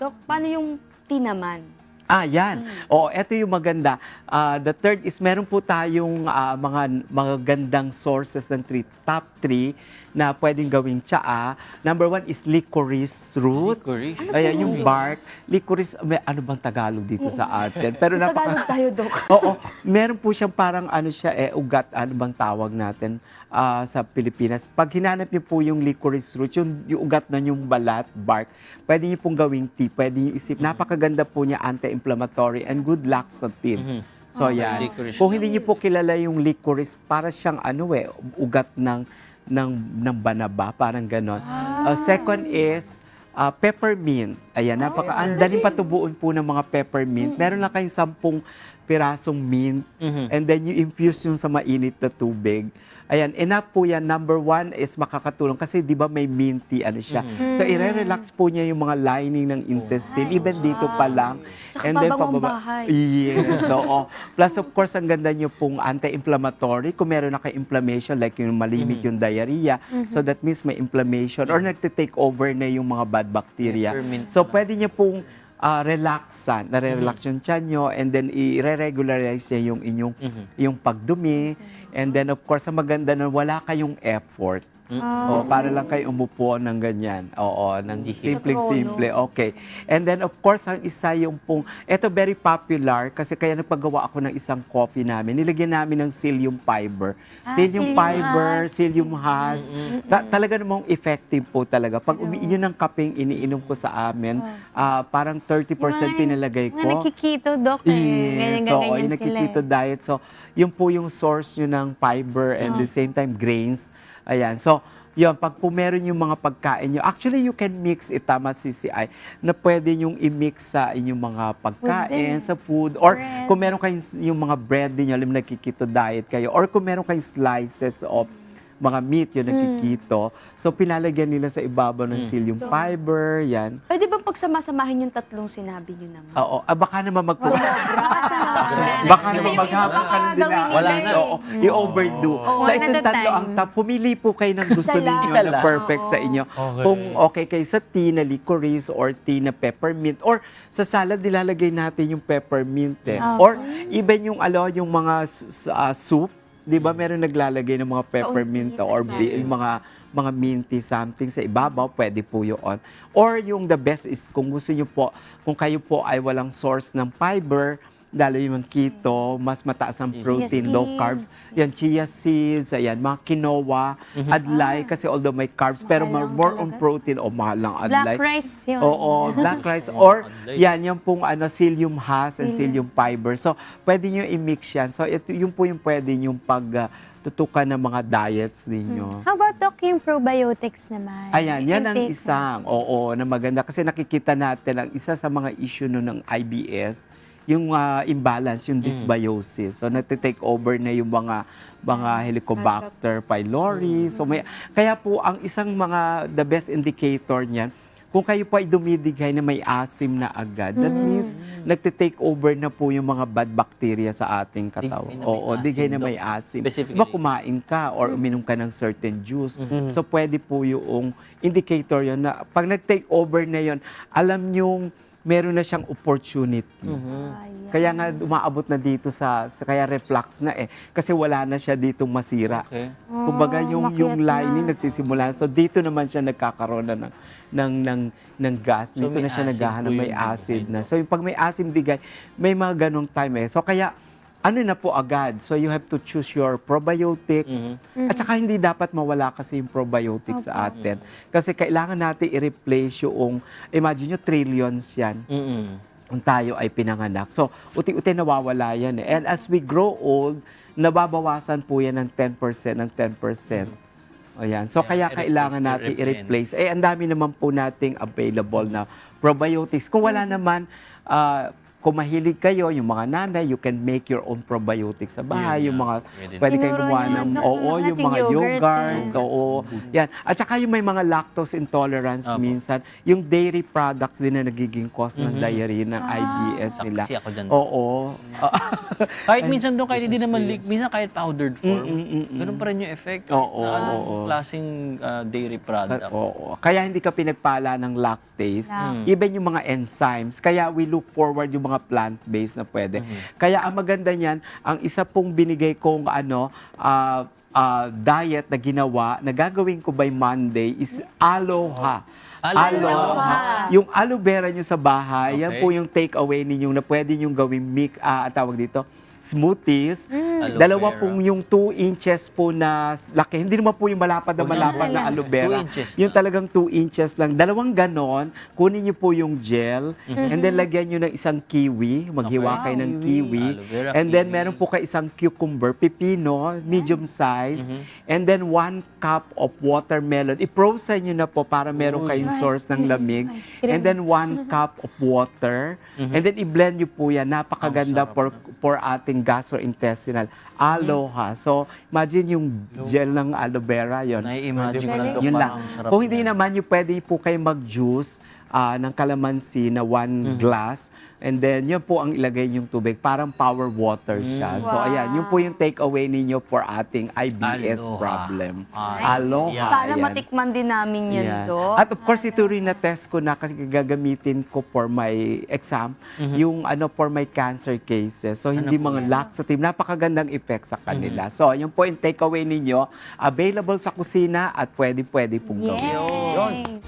Dok, paano yung tea naman? Ah, yan. Oo, eto yung maganda. Ah, the third is meron po tayong ah, mga mga gandang sources ng three, top three na pwedeng gawing tsaa. Number one is licorice root. Licorice. Ano Ayan, yung bark. Licorice, may, ano bang Tagalog dito sa atin? Pero Sa napaka... Tagalog tayo, Dok. Oo, meron po siyang parang ano siya, eh, ugat, ano bang tawag natin ah, sa Pilipinas. Pag hinanap niyo po yung licorice root, yung, yung ugat na yung balat, bark, pwede niyo pong gawing tea, pwede niyo isip. Napakaganda po niya, anti-inflammatory and good laxative. So, yan. Licorice Kung hindi niyo po kilala yung licorice, para siyang ano eh, ugat ng ng ng banaba, parang ganon. Uh, second is uh, peppermint. Ayan, napaka ang daling patubuin po ng mga peppermint. Meron lang kayong sampung pirasong mint and then you infuse yung sa mainit na tubig. Ayan, enough po yan. Number one is makakatulong kasi di ba may minty ano siya. So, ire-relax po niya yung mga lining ng intestine. Even dito pa lang. Tsaka babangong bahay. Yes, oo. Plus, of course, ang ganda niyo pong anti-inflammatory. Kung meron na kayo inflammation, like yung malimit yung diarrhea, so that means may inflammation or nagte-take over na yung mga bad bacteria. Peppermint So, pwede niyo pong ah, relaxan, nare-relax yung tiyan nyo, and then i-regularize niya yung inyong yung pagdumi. And then, of course, ang maganda na wala kayong effort. O, para lang kayo umupo ng ganyan. Oo, ng simple-simple. Okay. And then, of course, ang isa yung pong, ito very popular kasi kaya nagpagawa ako ng isang coffee namin. Nilagyan namin ng psyllium fiber. Ah, psyllium psyllium fiber, husk. psyllium husk. Ta- talaga namang effective po talaga. Pag umi- yun ang kapeng iniinom ko sa amin, ah, parang 30% pinalagay ko. Mga nakikito, Dok. Eh. Yes. Ganyan, So, ganyan yung sila. nakikito eh. diet. So, yun po yung source nyo ng fiber and the same time grains. Ayan. So, yun, pag po meron yung mga pagkain nyo, actually you can mix it, tama CCI, na pwede yung i-mix sa inyong mga pagkain, sa food, or Bread. kung meron kayong yung mga bread din nyo, alam nakikito diet kayo, or kung meron kayong slices of mga meat yung nakikito. So, pinalagyan nila sa ibabaw ng psyllium fiber, yan. Pwede ba pagsama-samahin yung tatlong sinabi niyo naman? Oo, ah, baka naman mag Baka Baka Kasi naman yung maghapon iba ka din gawin nila Wala eh. na. Oo, i-overdo. Oo, so, one itong tatlo time. ang top. Pumili po kayo ng gusto Isa lang. ninyo Isa na lang. perfect sa inyo. Okay. Kung okay kayo sa tea na licorice or tea na peppermint or sa salad nilalagay natin yung peppermint eh. Or even yung alo, yung mga s- s- ah, soup, 'di ba meron naglalagay ng mga peppermint Kaunti sa or bi- yung mga mga minty something sa ibabaw, pwede po yun. Or yung the best is kung gusto niyo po, kung kayo po ay walang source ng fiber, lalo yung keto, mas mataas ang protein, low seeds. carbs. Yan, chia seeds, ayan, mga quinoa, adlay, kasi although may carbs, pero Mahal lang more on talaga. protein, o mahal lang adlay. Black rice yun. Oo, black rice. Or, adlay. yan, yung pong ano, psyllium husk and psyllium fiber. So, pwede nyo i-mix yan. So, ito, yung po yung pwede yung pag ah, tutukan ng mga diets ninyo. How about, Dok, yung probiotics naman? Ayan, yan ang Intake isang, oo, na maganda. Kasi nakikita natin, ang isa sa mga issue no ng IBS, yung ah, imbalance, yung dysbiosis. So, nati-take over na yung mga mga Helicobacter pylori. So, may, kaya po, ang isang mga, the best indicator niyan, kung kayo po ay dumidigay na may asim na agad, that means nagte-take over na po yung mga bad bacteria sa ating katawan. Digay na may Oo, digay asim, na may asim. Specifically. Diba kumain ka or uminom ka ng certain juice. So pwede po yung indicator yun na pag nag-take over na yun, alam nyong meron na siyang opportunity. Ayan. Kaya nga umaabot na dito sa, sa kaya reflux na eh. Kasi wala na siya ditong masira. Okay. Kumbaga yung makiat yung na. lining nagsisimula. So dito naman siya nagkakaroon na ng ng ng, ng gas. So, dito may na siya acid naghahanap po may yung acid na. So yung pag may acid digay, may mga ganong time eh. So kaya ano na po agad. So you have to choose your probiotics. At saka hindi dapat mawala kasi yung probiotics sa atin. Kasi kailangan natin i-replace yung, imagine nyo, trillions yan Mm-mm. kung tayo ay pinanganak. So, uti-uti nawawala yan. Eh. And as we grow old, nababawasan po yan ng 10% ng 10%. O yan. So, kaya i-replace, kailangan natin i-replace. i-replace. Eh, ang dami naman po nating available na probiotics. Kung wala naman, ah, kung mahilig kayo, yung mga nanay, you can make your own probiotics sa bahay. Yun yung mga, Pwede. pwede kayong Tinuro gumawa niya, ng, Dok, oo, lahat yung mga yogurt, yogurt, oo. Yan. At saka yung may mga lactose intolerance Opo. minsan, yung dairy products din na nagiging cause ng Mhm. diarrhea, ng IBS nila. Saksi ako dyan. Oo. Kahit minsan doon, kahit hindi naman leak, minsan kahit powdered form, Mm, mm, mm, ganun pa rin yung effect. Oo, na anong oo. klaseng ah, dairy product. Oo. Kaya hindi ka pinagpala ng lactase. Mm. Even yung mga enzymes. Kaya we look forward yung mga plant-based na pwede. Kaya ang maganda niyan, ang isa pong binigay kong ano, ah, ah, diet na ginawa, na gagawin ko by Monday is aloha. Aloha. Yung aloe vera nyo sa bahay, yan Okay. po yung take away ninyong na pwede nyo gawing mix, ah, tawag dito, smoothies. Aloe Dalawa pong yung 2 inches po na laki. Hindi naman po yung malapad na malapad na aloe vera. Yung talagang 2 inches lang. Dalawang ganon, kunin nyo po yung gel, and then lagyan nyo ng isang kiwi, maghiwa Okay. kayo ng Kiwi. vera, and then kiwi. meron po kayo isang cucumber, pipino, medium size, and then one cup of watermelon. I-frozen nyo na po para meron kayong source ng lamig. And then one cup of water. And then i-blend nyo po yan. Napakaganda for, for ating gastrointestinal. Aloha. So, imagine yung gel ng aloe vera yon. Nai-imagine ko lang Pwede. ito, Yun lang. parang sarap Kung hindi naman, yung pwede po kayo mag-juice ah, ng calamansi na one glass. And then, yun po ang ilagay yung tubig. Parang power water siya. So, Wow. ayan. Yun po yung takeaway ninyo for ating IBS Aloha. problem. Ay, Aloha. yan. Sana ayan. matikman din namin yan, Yan. Dok. At of course, ito rin na-test ko na kasi gagamitin ko for my exam, yung ano for my cancer cases. So, hindi po mga laxative. Napakagandang effect sa kanila. So, yun po yung takeaway ninyo. Available sa kusina at pwede-pwede pong gawin. Yay!